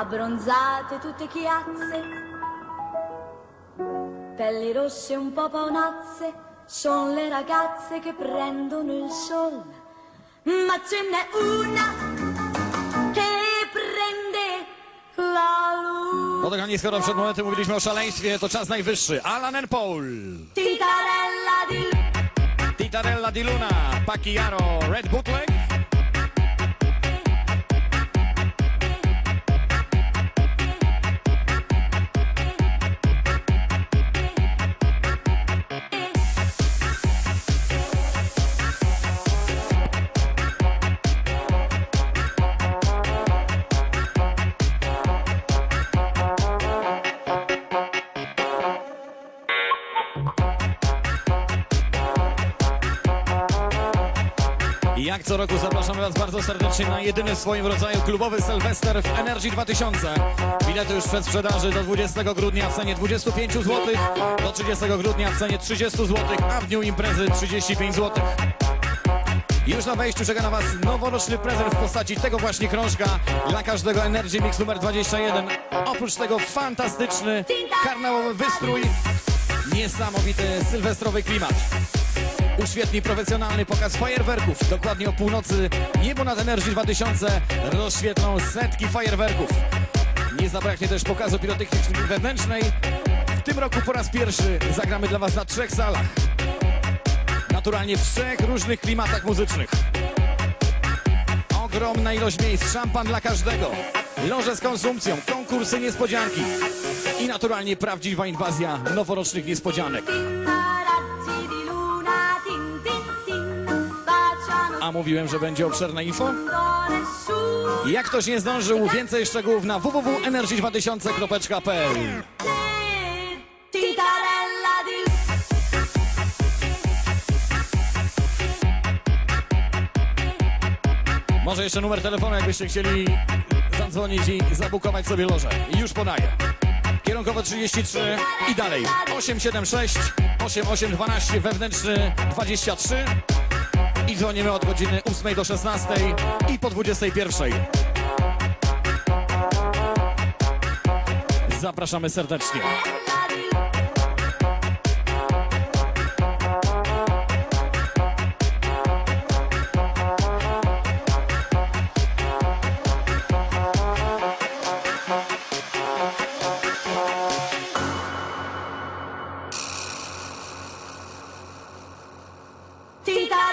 abbronzate tutte chiazze, pelli rosse un po' paonazze, sono le ragazze che prendono il sol, ma ce n'è una che prende la luce. No kochani, skoro przed momentem mówiliśmy o szaleństwie, to czas najwyższy. Alan and Paul, Tintarella di Titarella di Luna, Pacquiaro, Red Bootleg. Jak co roku zapraszamy Was bardzo serdecznie na jedyny w swoim rodzaju klubowy Sylwester w Energy 2000. Bilety już w przedsprzedaży do 20 grudnia w cenie 25 zł, do 30 grudnia w cenie 30 zł, a w dniu imprezy 35 zł. Już na wejściu czeka na Was noworoczny prezent w postaci tego właśnie krążka dla każdego Energy Mix numer 21. Oprócz tego fantastyczny karnałowy wystrój, niesamowity sylwestrowy klimat. Uświetni profesjonalny pokaz fajerwerków. Dokładnie o północy niebo nad Energy 2000 rozświetlą setki fajerwerków. Nie zabraknie też pokazu pirotechniki wewnętrznej. W tym roku po raz pierwszy zagramy dla Was na trzech salach. Naturalnie w trzech różnych klimatach muzycznych. Ogromna ilość miejsc, szampan dla każdego. Loże z konsumpcją, konkursy niespodzianki. I naturalnie prawdziwa inwazja noworocznych niespodzianek. Mówiłem, że będzie obszerne info? Jak ktoś nie zdążył, więcej szczegółów na www.energy2000.pl Tintarella di Może jeszcze numer telefonu, jakbyście chcieli zadzwonić i zabukować sobie lożę. I już podaję. Kierunkowo 33 i dalej. 876 8812 wewnętrzny 23 i dzwonimy od godziny 8 do 16 i po 21. Zapraszamy serdecznie. Tita!